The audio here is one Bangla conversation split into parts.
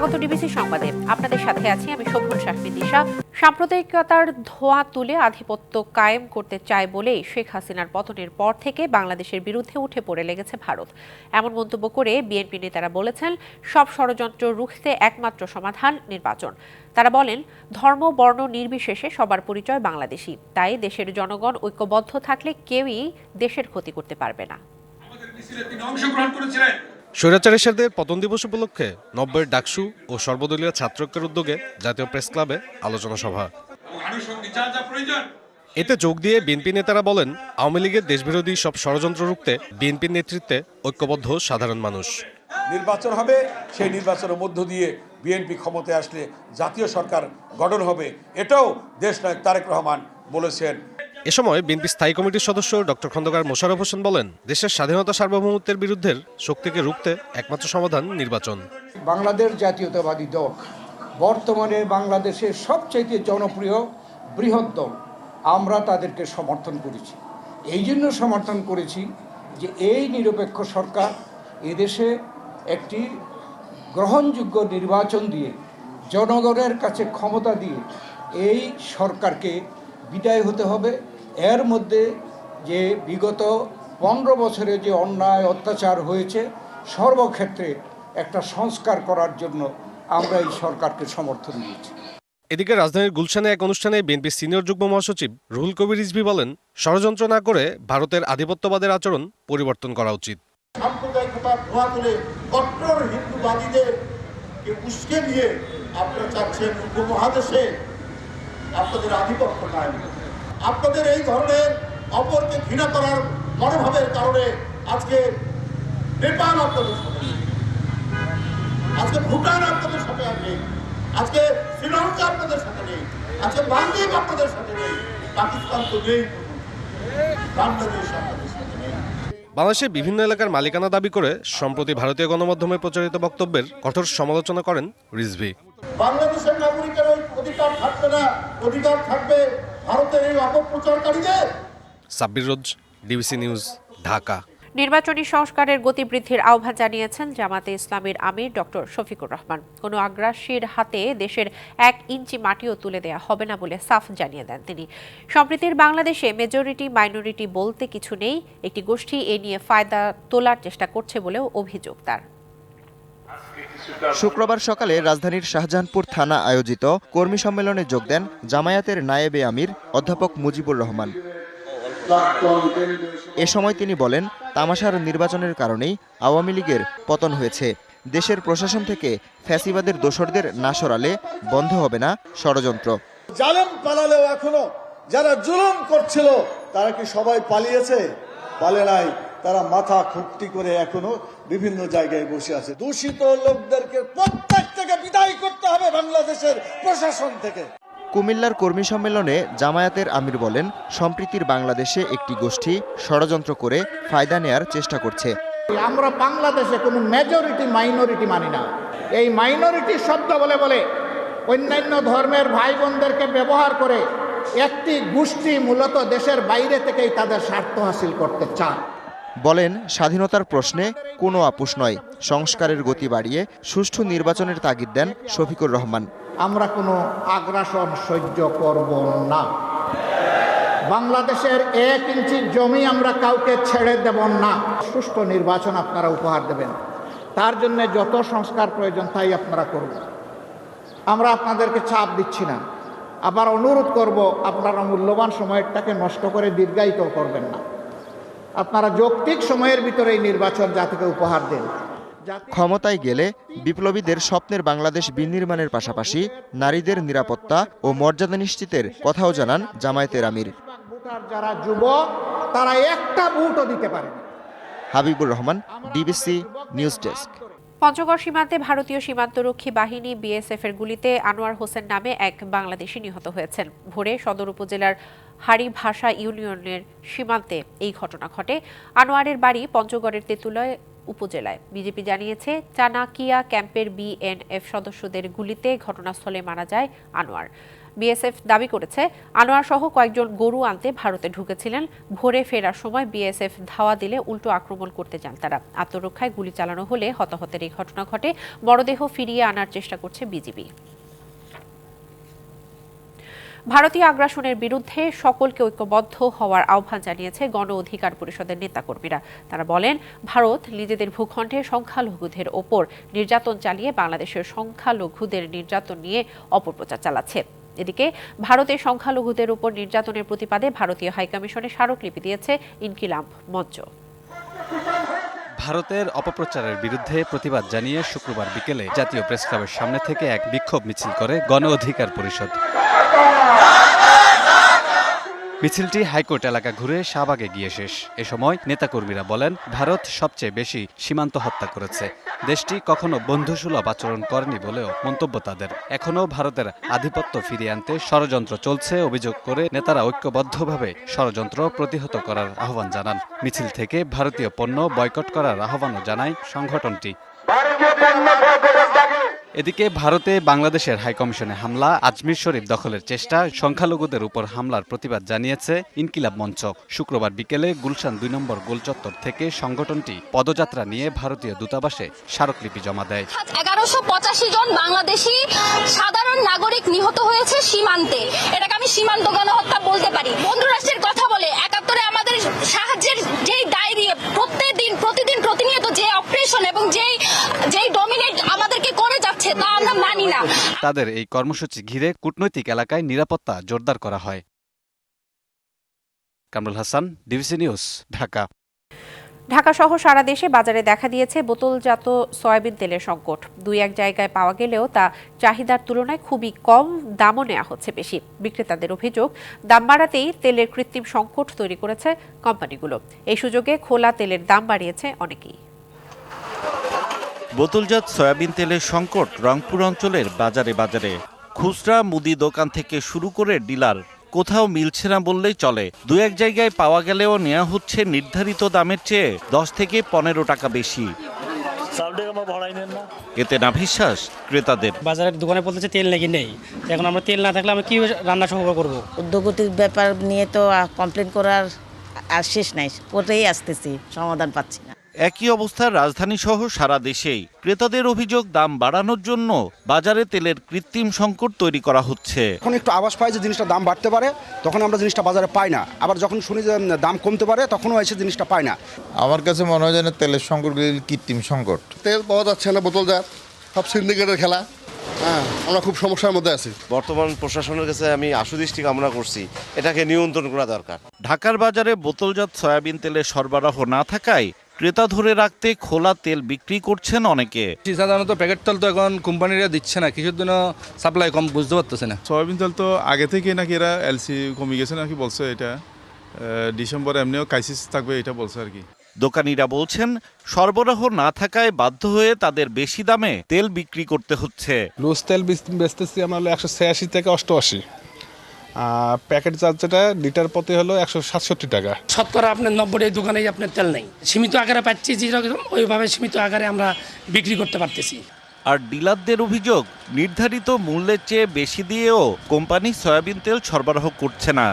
স্বাগত ডিবিসি সংবাদে। আপনাদের সাথে আছি আমি শোভন শাহমিদ দিশা। সাম্প্রদায়িকতার ধোঁয়া তুলে আধিপত্য কায়েম করতে চায় বলেই শেখ হাসিনার পতনের পর থেকে বাংলাদেশের বিরুদ্ধে উঠে পড়ে লেগেছে ভারত। এমন মন্তব্য করে বিএনপি নেতারা বলেছেন, সব ষড়যন্ত্র রুখতে একমাত্র সমাধান নির্বাচন। তারা বলেন, ধর্ম, বর্ণ নির্বিশেষে সবার পরিচয় বাংলাদেশি। তাই দেশের জনগণ ঐক্যবদ্ধ থাকলে কেউই দেশের ক্ষতি করতে পারবে না। আমাদের মিছিলে তিনি অংশগ্রহণ করেছিলেন স্বৈরাচার এরশাদের পতন দিবস উপলক্ষে নব্বইয়ের ডাকসু ও সর্বদলীয় ছাত্রৈক্যের উদ্যোগে জাতীয় প্রেস ক্লাবে আলোচনা সভা। এতে যোগ দিয়ে বিএনপি নেতারা বলেন, আওয়ামী লীগের দেশবিরোধী সব ষড়যন্ত্র রুখতে বিএনপির নেতৃত্বে ঐক্যবদ্ধ সাধারণ মানুষ। নির্বাচন হবে, সেই নির্বাচনের মধ্য দিয়ে বিএনপি ক্ষমতায় আসলে জাতীয় সরকার গঠন হবে। এটাও দেশ নায়ক তারেক রহমান বলেছেন। এ সময় বিএনপি স্থায়ী কমিটির সদস্য ডক্টর খন্দকার মোশাররফ হোসেন বলেন, দেশের স্বাধীনতা সার্বভৌমত্বের বিরুদ্ধে শক্তিকে রুখতে একমাত্র সমাধান নির্বাচন। বাংলাদেশ জাতীয়তাবাদী দল, বর্তমানে বাংলাদেশের সবচাইতে জনপ্রিয় বৃহৎ দল, আমরা তাদেরকে সমর্থন করেছি। এই জন্য সমর্থন করেছি যে এই নিরপেক্ষ সরকার এদেশে একটি গ্রহণযোগ্য নির্বাচন দিয়ে, জনগণের কাছে ক্ষমতা দিয়ে এই সরকারকে বিদায় হতে হবে। এর মধ্যে যে বিগত পনেরো বছরে যে অন্যায় অত্যাচার হয়েছে সর্বক্ষেত্রে একটা সংস্কার করার জন্য আমরা এই সরকারকে সমর্থন দিয়েছি এদিকে রাজধানীর গুলশানে এক অনুষ্ঠানে বিএনপি সিনিয়র যুগ্ম মহাসচিব রুহুল কবির রিজভি বলেন ষড়যন্ত্র না করে ভারতের আধিপত্যবাদের আচরণ পরিবর্তন করা উচিত সাম্প্রদায়িকতার ধোয়া তুলে কট্টর হিন্দুবাদীদের কে উস্কে দিয়ে আপনারা চাচ্ছেন উপমহাদেশে আপনাদের আধিপত্য কায়েম করতে। আপনাদের এই ধরনের অপরকে ঘৃণা করার মনোভাবের কারণে আজকে নেপাল আপনাদের সাথে আজকে ভুটান আপনাদের সাথে আর নেই আজকে শ্রীলঙ্কা আপনাদের সাথে নেই। আজকে বাংলাদেশ আপনাদের সাথে নেই। পাকিস্তান তো নেই। বাংলাদেশ আপনাদের সাথে নেই। বাংলাদেশের বিভিন্ন এলাকার মালিকানা দাবি করে সম্প্রতি ভারতীয় গণমাধ্যমে প্রচারিত বক্তব্যের কঠোর সমালোচনা করেন রিজভি। বাংলাদেশের নাগরিকের অধিকার থাকবে না। অধিকার থাকবে ভারতের এই অপপ্রচারকারীদের সাব্বির রোজ ডিবিসি নিউজ ঢাকা। নির্বাচনী সংস্কারের গতি বৃদ্ধির আহ্বান জানিয়েছেন জামাতে ইসলামীর আমির ডক্টর শফিকুর রহমান। কোনো আগ্রাসীর হাতে দেশের এক ইঞ্চি মাটিও তুলে দেয়া হবে না বলে সাফ জানিয়ে দেন তিনি। সম্প্রীতির বাংলাদেশে মেজরিটি মাইনরিটি বলতে কিছু নেই। একটি গোষ্ঠী এ নিয়ে ফায়দা তোলার চেষ্টা করছে বলেও অভিযোগ তার। শুক্রবার সকালে রাজধানীর শাহজাহানপুর থানা আয়োজিত কর্মী সম্মেলনে যোগ দেন জামায়াতের নায়েবে আমির অধ্যাপক মুজিবুর রহমান। এ সময় তিনি বলেন, তামাশার নির্বাচনের কারণেই আওয়ামী লীগের পতন হয়েছে। দেশের প্রশাসন থেকে ফ্যাসিবাদের দোসরদের না সরালে বন্ধ হবে না ষড়যন্ত্র। জালেম পালালেও এখনও যারা জুলুম করছিল, তারা কি সবাই পালিয়েছে? পালে নাই। তারা মাথা খুঁটি করে এখনও বিভিন্ন জায়গায় বসে আছে। দূষিত লোকদেরকে প্রত্যেক থেকে বিদায় করতে হবে বাংলাদেশের প্রশাসন থেকে। কুমিল্লার কর্মী সম্মেলনে জামায়াতের আমির বলেন সম্প্রীতির বাংলাদেশে একটি গোষ্ঠী ষড়যন্ত্র করে ফায়দা নেয়ার চেষ্টা করছে। আমরা বাংলাদেশে কোনো মেজরিটি মাইনরিটি মানি না। এই মাইনরিটি শব্দ বলে বলে অন্যান্য ধর্মের ভাই বোনদেরকে ব্যবহার করে একটি গোষ্ঠী মূলত দেশের বাইরে থেকেই তাদের স্বার্থ হাসিল করতে চায়। বলেন, স্বাধীনতার প্রশ্নে কোনো আপোষ নয়। সংস্কারের গতি বাড়িয়ে সুষ্ঠু নির্বাচনের তাগিদ দেন শফিকুর রহমান। আমরা কোনো আগ্রাসন সহ্য করব না। বাংলাদেশের এক ইঞ্চি জমি আমরা কাউকে ছেড়ে দেব না। সুষ্ঠু নির্বাচন আপনারা উপহার দেবেন। তার জন্য যত সংস্কার প্রয়োজন তাই আপনারা করবেন আমরা আপনাদেরকে চাপ দিচ্ছি না। আবার অনুরোধ করব, আপনারা মূল্যবান সময়টাকে নষ্ট করে দীর্ঘায়িত করবেন না। আপনারা যৌক্তিক সময়ের ভিতরে এই নির্বাচন জাতিকে উপহার দেন। ক্ষমতায় গেলে বিপ্লবীদের স্বপ্নের বাংলাদেশ বিনির্মাণের পাশাপাশি নারীদের নিরাপত্তা ও মর্যাদা নিশ্চিতের কথাও জানান জামায়াতের আমির। যারা যুব তারা একটা ভোটও দিতে পারে Habibur Rahman DBC news desk. Panchagarh সীমান্তে ভারতীয় সীমান্তরক্ষী বাহিনী বিএসএফ এর গুলিতে আনোয়ার হোসেন নামে এক বাংলাদেশি নিহত হয়েছেন। ভোরে সদর উপজেলার হাড়িভাষা ইউনিয়নের সীমান্তে এই ঘটনা ঘটে। আনোয়ারের বাড়ি পঞ্চগড়ের তেঁতুলায় উপজেলায়। বিজেপি জানিয়েছে, চানাকিয়া ক্যাম্পের বিএনএফ সদস্যদের গুলিতে ঘটনাস্থলে মারা যায় আনোয়ার। বিএসএফ দাবি করেছে আনোয়ার সহ কয়েকজন গরু আনতে ভারতে ঢুকেছিলেন। ভোরে ফেরার সময় বিএসএফ ধাওয়া দিলে উল্টো আক্রমণ করতে যান তারা। আত্মরক্ষায় গুলি চালানো হলে হতাহতের এই ঘটনা ঘটে। মরদেহ ফিরিয়ে আনার চেষ্টা করছে বিজিবি। ভারতীয় আগ্রাসনের বিরুদ্ধে সকলকে ঐক্যবদ্ধ হওয়ার আহ্বান জানিয়েছে গণ অধিকার পরিষদের নেতাকর্মীরা। তারা বলেন, ভারত নিজেদের ভূখণ্ডে সংখ্যালঘুদের ওপর নির্যাতন চালিয়ে বাংলাদেশের সংখ্যালঘুদের নির্যাতন নিয়ে অপপ্রচার চালাচ্ছে। এদিকে ভারতের সংখ্যালঘুদের উপর নির্যাতনের প্রতিবাদে ভারতীয় হাইকমিশনে স্মারকলিপি দিয়েছে ইনকিলাব মঞ্চ। ভারতের অপপ্রচারের বিরুদ্ধে প্রতিবাদ জানিয়ে শুক্রবার বিকেলে জাতীয় প্রেস ক্লাবের সামনে থেকে এক বিক্ষোভ মিছিল করে গণ অধিকার পরিষদ। মিছিলটি হাইকোর্ট এলাকা ঘুরে শাহবাগে গিয়ে শেষ। এ সময় নেতাকর্মীরা বলেন, ভারত সবচেয়ে বেশি সীমান্ত হত্যা করেছে। দেশটি কখনো বন্ধুসুলভ আচরণ করেনি বলেও মন্তব্য তাদের। এখনও ভারতের আধিপত্য ফিরিয়ে আনতে ষড়যন্ত্র চলছে, অভিযোগ করে নেতারা ঐক্যবদ্ধভাবে ষড়যন্ত্র প্রতিহত করার আহ্বান জানান। মিছিল থেকে ভারতীয় পণ্য বয়কট করার আহ্বানও জানায় সংগঠনটি। এদিকে ভারতে বাংলাদেশের হাইকমিশনে হামলা, আজমির শরীফ দখলের চেষ্টা, সংখ্যালঘুদের উপর হামলার প্রতিবাদ জানিয়েছে ইনকিলাব মঞ্চ। শুক্রবার বিকেলে গুলশান দুই নম্বর গোলচত্বর থেকে সংগঠনটি পদযাত্রা নিয়ে ভারতীয় দূতাবাসে স্মারকলিপি জমা দেয়। এগারোশো পঁচাশি জন বাংলাদেশি সাধারণ নাগরিক নিহত হয়েছে সীমান্তে। এটাকে আমি সীমান্ত গণহত্যা বলতে পারি। বন্ধু রাষ্ট্রের কথা বলে, একাত্তরে আমাদের সাহায্যের যেই ডায়েরি প্রত্যেক দিন প্রতিদিন, প্রতিনিয়ত যে এবং যেই যেই ডমিনেট আমাদেরকে করে যাচ্ছে তা আমরা মানি না। তাদের এই কর্মসূচি ঘিরে কূটনৈতিক এলাকায় নিরাপত্তা জোরদার করা হয়। Kamrul Hasan DBC news Dhaka. Dhaka সহ সারা দেশে বাজারে দেখা দিয়েছে বোতলজাত সয়াবিন তেলের সংকট। দুই এক জায়গায় পাওয়া গেলেও তা চাহিদার তুলনায় খুবই কম দামও নেওয়া হচ্ছে বেশি। বিক্রেতাদের অভিযোগ দাম বাড়াতেই তেলের কৃত্রিম সংকট তৈরি করেছে কোম্পানিগুলো। এই সুযোগে খোলা তেলের দাম বাড়িয়েছে অনেকেই। বোতলজাত সয়াবিন তেলের সংকট রংপুর অঞ্চলের বাজারে বাজারে। খুচরা মুদি দোকান থেকে শুরু করে ডিলার কোথাও মিলছে না বললেই চলে। দু এক জায়গায় পাওয়া গেলেও নেওয়া হচ্ছে নির্ধারিত দামের চেয়ে দশ থেকে পনেরো টাকা বেশি। এতে না বিশ্বাস ক্রেতাদের। বাজারের দোকানে বলতেছে তেল নাকি নেই। এখন আমরা তেল না থাকলে আমরা কি রান্না সংগ্রহ করব? উদ্যোগতির ব্যাপার নিয়ে তো কমপ্লেন করার আর শেষ নাই। করেই আসতেছি সমাধান পাচ্ছি না। একই অবস্থা রাজধানী সহ সারা দেশেই। ক্রেতাদের অভিযোগ দাম বাড়ানোর জন্য বাজারে তেলের কৃত্রিম সংকট তৈরি করা হচ্ছে। এখন একটু আবাস পাই যে জিনিসটা দাম বাড়তে পারে তখন আমরা জিনিসটা বাজারে পাই না। আবার যখন শুনি যে দাম কমতে পারে তখনও এসে জিনিসটা পাই না। আমার কাছে মনে হয় যেন তেলের সংকট কৃত্রিম সংকট। তেল পাওয়া যাচ্ছে না বোতলজাত সব সিন্ডিকেটের খেলা। হ্যাঁ আমরা খুব সমস্যার মধ্যে আছি। বর্তমান প্রশাসনের কাছে আমি আশুদৃষ্টি কামনা করছি এটাকে নিয়ন্ত্রণ করা দরকার। ঢাকার বাজারে বোতলজাত সয়াবিন তেলের সরবরাহ না থাকায় ক্রেতা ধরে রাখতে খোলা তেল বিক্রি করছেন অনেকে। সাধারণত প্যাকেট তেল তো এখন কোম্পানিরা দিচ্ছে না কিছুর জন্য সাপ্লাই কম বুঝতে পারতেছে না। সয়াবিন তেল তো আগে থেকে নাকি এরা এলসি কমে গেছে নাকি বলছে এটা ডিসেম্বরে এমনিও ক্রাইসিস থাকবে এটা বলছে আর কি। দোকানিরা বলছেন সরবরাহ না থাকায় বাধ্য হয়ে তাদের বেশি দামে তেল বিক্রি করতে হচ্ছে। লুজ তেল বেচতেছি আমরা একশো ছিয়াশি থেকে অষ্টআশি। প্যাকেট চার্জ যেটা লিটার প্রতি হলো একশো সাতষট্টি টাকা। শতকরা আপনার নব্বই এই দোকানেই আপনার তেল নেই। সীমিত আকারে পাচ্ছি যেরকম ওইভাবে সীমিত আকারে আমরা বিক্রি করতে পারতেছি। আর ডিলারদের অভিযোগ নির্ধারিত মূল্যের চেয়ে বেশি দিয়েও কোম্পানি সয়াবিন তেল সরবরাহ করছে না।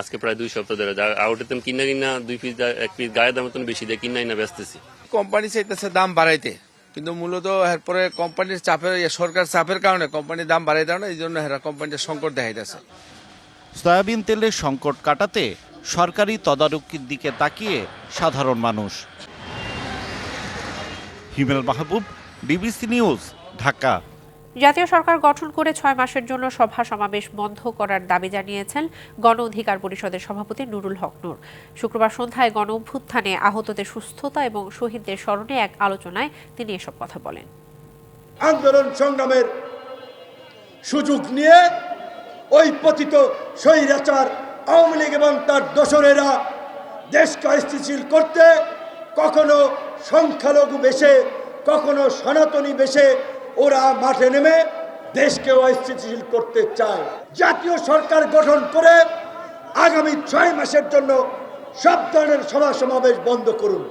আজকে প্রায় দুই সপ্তাহ ধরে আউটের তেল কিনা কিনা দুই পিস এক পিস গায়ে দামের মতন বেশি দিয়ে কিনা না বেচতেছি কোম্পানি চাইতেছে দাম বাড়াইতে কিন্তু মূলত এরপরে কোম্পানির চাপের সরকার চাপের কারণে কোম্পানির দাম বাড়াই দেয় না এই জন্য হেরা কোম্পানির সংকট দেখাইতেছে। সয়াবিন তেলের সংকট কাটাতে সরকারি তদারকির দিকে তাকিয়ে সাধারণ মানুষ। Himel Mahbub BBC news Dhaka. জাতীয় সরকার গঠন করে ছয় মাসের জন্য সভা সমাবেশ বন্ধ করার দাবি জানিয়েছেন গণ অধিকার পরিষদের সভাপতি নুরুল হক নূর। শুক্রবার সন্ধ্যায় গণ অভ্যুত্থানে আহতদের সুস্থতা এবং শহীদদের স্মরণে এক আলোচনায় তিনি এসব কথা বলেন। আন্দোলন সংগ্রামের সুযোগ নিয়ে ওই পতিত স্বৈরাচার, আওয়ামী লীগ এবং তার দোসরেরা দেশকে অস্থিতিশীল করতে কখনো সংখ্যালঘু বেশে, কখনো সনাতনী বেশে ওরা মাঠে নেমে দেশকে অস্থিতিশীল করতে চায়। জাতীয় সরকার গঠন করে আগামী ছয় মাসের জন্য সব ধরনের সভা সমাবেশ বন্ধ করুন।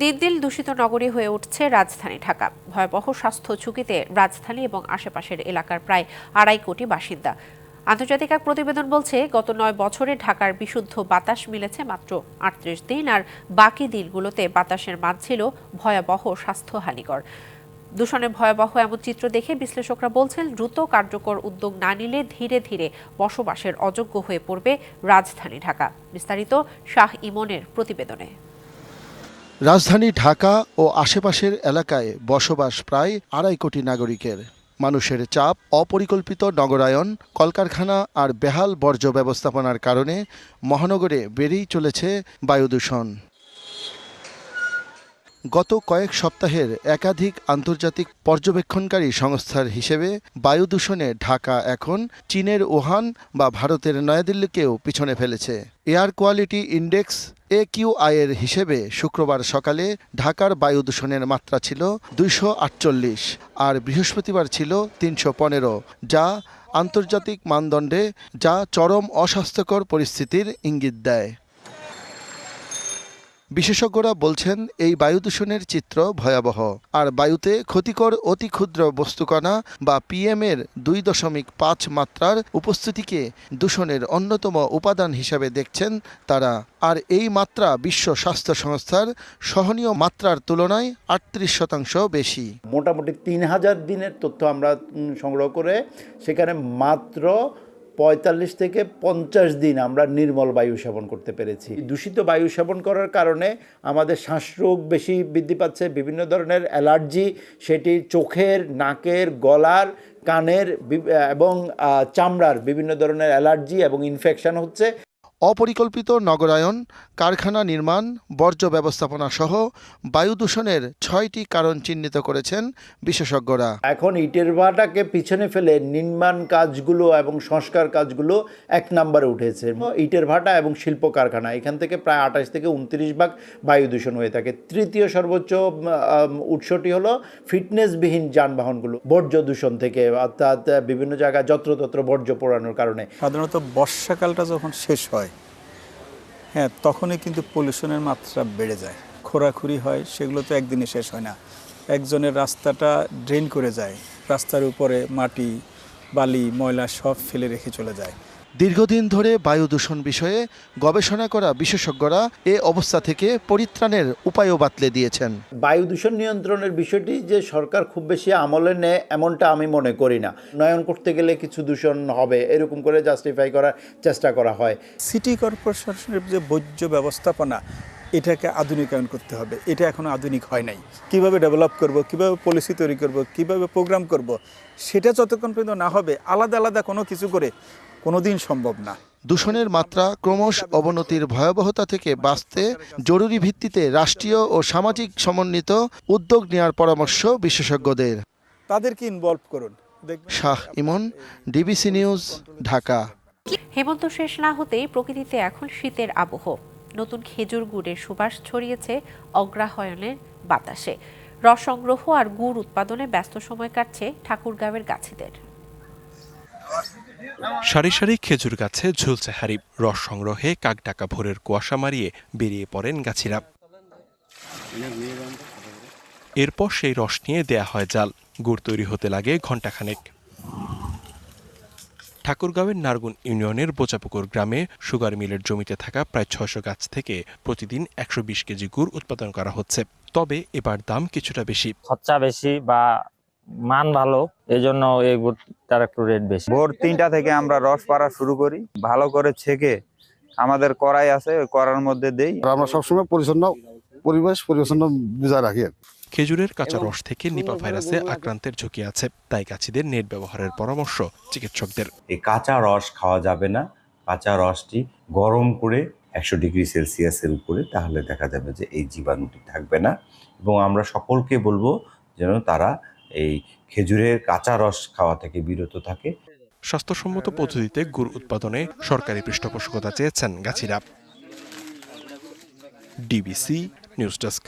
দিন দিন দূষিত নগরী হয়ে উঠছে রাজধানী ঢাকা। ভয়াবহ স্বাস্থ্য ঝুঁকিতে রাজধানী এবং আশেপাশের এলাকার প্রায় আড়াই কোটি বাসিন্দা। আন্তর্জাতিক এক প্রতিবেদন বলছে, গত নয় বছরে ঢাকার বিশুদ্ধ বাতাস মিলেছে মাত্র আটত্রিশ দিন, আর বাকি দিনগুলোতে বাতাসের মান ছিল ভয়াবহ স্বাস্থ্যহানিকর। দূষণের ভয়াবহ এমন চিত্র দেখে বিশ্লেষকরা বলছেন, দ্রুত কার্যকর উদ্যোগ না নিলে ধীরে ধীরে বসবাসের অযোগ্য হয়ে পড়বে রাজধানী ঢাকা। বিস্তারিত শাহ ইমনের প্রতিবেদনে। রাজধানী ঢাকা ও আশেপাশের এলাকায় বসবাস প্রায় আড়াই কোটি নাগরিকের। মানুষের চাপ, অপরিকল্পিত নগরায়ন, কলকারখানা আর বেহাল বর্জ্য ব্যবস্থাপনার কারণে মহানগরে বেড়েই চলেছে বায়ু দূষণ গত কয়েক সপ্তাহের একাধিক আন্তর্জাতিক পর্যবেক্ষণকারী সংস্থার হিসেবে বায়ু দূষণে ঢাকা এখন চীনের ওহান বা ভারতের নয়াদিল্লিকেও পিছনে ফেলেছে। এয়ার কোয়ালিটি ইন্ডেক্স এ এর হিসেবে শুক্রবার সকালে ঢাকার বায়ু দূষণের মাত্রা ছিল দুইশো আটচল্লিশ আর বৃহস্পতিবার ছিল তিনশো পনেরো, যা আন্তর্জাতিক মানদণ্ডে যা চরম অস্বাস্থ্যকর পরিস্থিতির ইঙ্গিত দেয়। বিশেষজ্ঞরা বলছেন, এই বায়ু দূষণের চিত্র ভয়াবহ। আর বায়ুতে ক্ষতিকর অতি ক্ষুদ্র বস্তুকণা বা পিএম এর দুই দশমিক পাঁচ মাত্রার উপস্থিতিকে দূষণের অন্যতম উপাদান হিসাবে দেখছেন তারা। আর এই মাত্রা বিশ্ব স্বাস্থ্য সংস্থার সহনীয় মাত্রার তুলনায় আটত্রিশ শতাংশ বেশি। মোটামুটি তিন হাজার দিনের তথ্য আমরা সংগ্রহ করে সেখানে মাত্র পঁয়তাল্লিশ থেকে পঞ্চাশ দিন আমরা নির্মল বায়ু সেবন করতে পেরেছি। দূষিত বায়ু সেবন করার কারণে আমাদের শ্বাসরোগ বেশি বৃদ্ধি পাচ্ছে, বিভিন্ন ধরনের অ্যালার্জি, সেটি চোখের, নাকের, গলার, কানের এবং চামড়ার বিভিন্ন ধরনের অ্যালার্জি এবং ইনফেকশান হচ্ছে। অপরিকল্পিত নগরায়ন কারখানা নির্মাণ বর্জ্য ব্যবস্থাপনা সহ বায়ু দূষণের ছয়টি কারণ চিহ্নিত করেছেন বিশেষজ্ঞরা। এখন ইটের ভাটাকে পিছনে ফেলে নির্মাণ কাজগুলো এবং সংস্কার কাজগুলো এক নম্বরে উঠেছে। ইটের ভাটা এবং শিল্প কারখানা এখান থেকে প্রায় আঠাশ থেকে উনত্রিশ ভাগ বায়ু দূষণ হয়ে থাকে। তৃতীয় সর্বোচ্চ উৎসটি হলো ফিটনেসবিহীন যানবাহনগুলো বর্জ্য দূষণ থেকে অর্থাৎ বিভিন্ন জায়গায় যত্রতত্র বর্জ্য পোড়ানোর কারণে। সাধারণত বর্ষাকালটা যখন শেষ হয় হ্যাঁ তখনই কিন্তু পলিউশনের মাত্রা বেড়ে যায়। খোরাখুরি হয় সেগুলো তো একদিনে শেষ হয় না। একজনের রাস্তাটা ড্রেন করে যায়, রাস্তার উপরে মাটি, বালি, ময়লা সব ফেলে রেখে চলে যায়। দীর্ঘদিন ধরে বায়ু দূষণ বিষয়ে গবেষণা করা বিশেষজ্ঞরা এ অবস্থা থেকে পরিত্রাণের উপায়ও বাতলে দিয়েছেন। বায়ু দূষণ নিয়ন্ত্রণের বিষয়টি যে সরকার খুব বেশি আমলে নেয় এমনটা আমি মনে করি না। নয়ন করতে গেলে কিছু দূষণ হবে এরকম করে জাস্টিফাই করার চেষ্টা করা হয়। সিটি কর্পোরেশনের যে বর্জ্য ব্যবস্থাপনা এটাকে আধুনিকায়ন করতে হবে। এটা এখনও আধুনিক হয় নাই। কীভাবে ডেভেলপ করব কীভাবে পলিসি তৈরি করব কীভাবে প্রোগ্রাম করব সেটা যতক্ষণ পর্যন্ত না হবে আলাদা আলাদা কোনো কিছু করে কোনোদিন সম্ভব না। দূষণের মাত্রা ক্রমশ অবনতির ভয়াবহতা থেকে বাঁচতে জরুরি ভিত্তিতে রাষ্ট্রীয় ও সামাজিক সমন্বিত উদ্যোগ নেওয়ার পরামর্শ বিশেষজ্ঞদের। তাদেরকে ইনভলভ করুন। Shah Emon DBC news Dhaka. হেমন্ত শেষ না হতেই প্রকৃতিতে এখন শীতের আবহ। নতুন খেজুর গুড়ের সুবাস ছড়িয়েছে অগ্রাহয়নের বাতাসে। রস সংগ্রহ আর গুড় উৎপাদনে ব্যস্ত সময় কাটছে ঠাকুরগাঁওয়ের গাছিদের। সারি সারি খেজুর গাছে ঝুলছে হারিব রস সংগ্রহে কাকডাকা ভোরের কুয়াশা মারিয়ে বেরিয়ে পড়েন গাছিরা। এরপর সেই রস নিয়ে দেয়া হয় জাল। গুড় তৈরি হতে লাগে ঘণ্টাখানেক। ঠাকুরগাঁওয়ের নারগুন ইউনিয়নের বোচাপুকুর গ্রামে সুগার মিলের জমিতে থাকা প্রায় ছয়শো গাছ থেকে প্রতিদিন একশো বিশ কেজি গুড় উৎপাদন করা হচ্ছে। তবে এবার দাম কিছুটা বেশি। খরচা বেশি বা মান ভালো এই জন্য এই গুড়টার একটু রেট বেশি। ভোর তিনটা থেকে আমরা রস পাড়া শুরু করি ভালো করে ছেঁকে আমাদের কড়াই আছে ওই কড়ার মধ্যে দেই। আমরা সবসময় পরিচ্ছন্ন পরিবেশ পরিচ্ছন্ন বজায় রাখি খেজুরের কাঁচা রস থেকে নিপা ভাইরাসে আক্রান্তের ঝুঁকি আছে তাই গাছিদের নেট ব্যবহারের পরামর্শ চিকিৎসকদের। এই কাঁচা রস খাওয়া যাবে না। কাঁচা রসটি গরম করে একশো ডিগ্রি সেলসিয়াসের উপরে তাহলে দেখা যাবে যে এই জীবাণুটি থাকবে না। এবং আমরা সকলকে বলব যেন তারা এই খেজুরের কাঁচা রস খাওয়া থেকে বিরত থাকে। স্বাস্থ্যসম্মত পদ্ধতিতে গুড় উৎপাদনে সরকারি পৃষ্ঠপোষকতা চেয়েছেন গাছিরা। DBC news desk.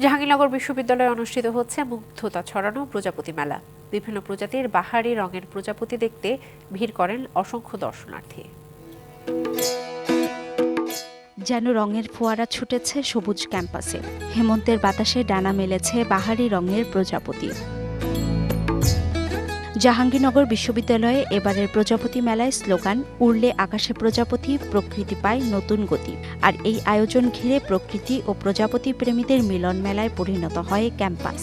জাহাঙ্গীরনগর বিশ্ববিদ্যালয়ে অনুষ্ঠিত হচ্ছে মুগ্ধতা ছড়ানো প্রজাপতি মেলা। বিভিন্ন প্রজাতির বাহারি রঙের প্রজাপতি দেখতে ভিড় করেন অসংখ্য দর্শনার্থী। যেন রঙের ফোয়ারা ছুটেছে সবুজ ক্যাম্পাসে। হেমন্তের বাতাসে ডানা মেলেছে বাহারি রঙের প্রজাপতি। জাহাঙ্গীরনগর বিশ্ববিদ্যালয়ে এবারের প্রজাপতি মেলায় স্লোগান, উড়লে আকাশে প্রজাপতি, প্রকৃতি পায় নতুন গতি। আর এই আয়োজন ঘিরে প্রকৃতি ও প্রজাপতি প্রেমীদের মিলন মেলায় পরিণত হয় ক্যাম্পাস।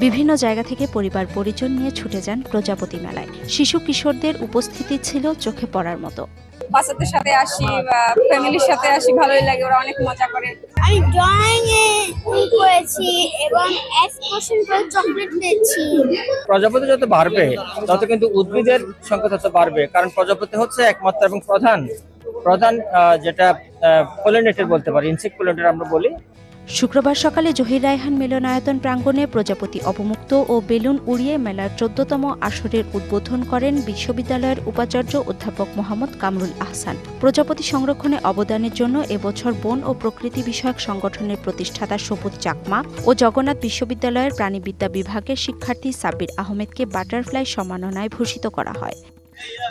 বিভিন্ন জায়গা থেকে পরিবার পরিজন নিয়ে ছুটে যান প্রজাপতি মেলায়। শিশু কিশোরদের উপস্থিতি ছিল চোখে পড়ার মতো। বাচ্চাদের সাথে আসি বা ফ্যামিলির সাথে আসি ভালোই লাগে ওরা অনেক মজা করে। আমি ড্রয়িং এ করেছি এবং এক্সপ্রেশন করে চকলেট দিয়েছি প্রজাপতি যত বাড়বে তত কিন্তু উদ্ভিদের সংখ্যা তত বাড়বে কারণ প্রজাপতি হচ্ছে একমাত্র এবং প্রধান। প্রধান আহ, যেটা পোলেন্ডেটের বলতে পারি ইনসেক্ট পলিনেটর আমরা বলি। শুক্রবার সকালে জহির রায়হান মিলনায়তন প্রাঙ্গণে প্রজাপতি অবমুক্ত ও বেলুন উড়িয়ে মেলার চোদ্দতম আসরের উদ্বোধন করেন বিশ্ববিদ্যালয়ের উপাচার্য অধ্যাপক মোহাম্মদ কামরুল আহসান। প্রজাপতি সংরক্ষণে অবদানের জন্য এবছর বন ও প্রকৃতি বিষয়ক সংগঠনের প্রতিষ্ঠাতা সবুজ চাকমা ও জগন্নাথ বিশ্ববিদ্যালয়ের প্রাণীবিদ্যা বিভাগের শিক্ষার্থী সাব্বির আহমেদকে বাটারফ্লাই সম্মাননায় ভূষিত করা হয়।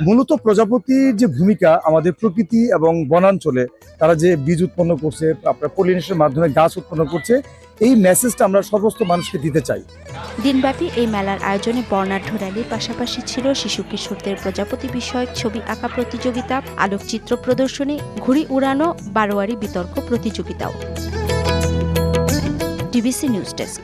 মূলত প্রজাপতির যে ভূমিকা, আমাদের প্রকৃতি এবং বনাঞ্চলে তারা যে বীজ উৎপন্ন করছে, আপনার পলিনেশনের মাধ্যমে গাছ উৎপন্ন করছে, এই মেসেজটা আমরা সমস্ত মানুষকে দিতে চাই। দিনব্যাপী এই মেলার আয়োজনে বর্ণাঢ্য র্যালির পাশাপাশি ছিল শিশু কিশোরদের প্রজাপতি বিষয়ক ছবি আঁকা প্রতিযোগিতা, আলোকচিত্র প্রদর্শনী, ঘুড়ি উড়ানো, বারোয়ারি বিতর্ক প্রতিযোগিতাও। DBC news desk.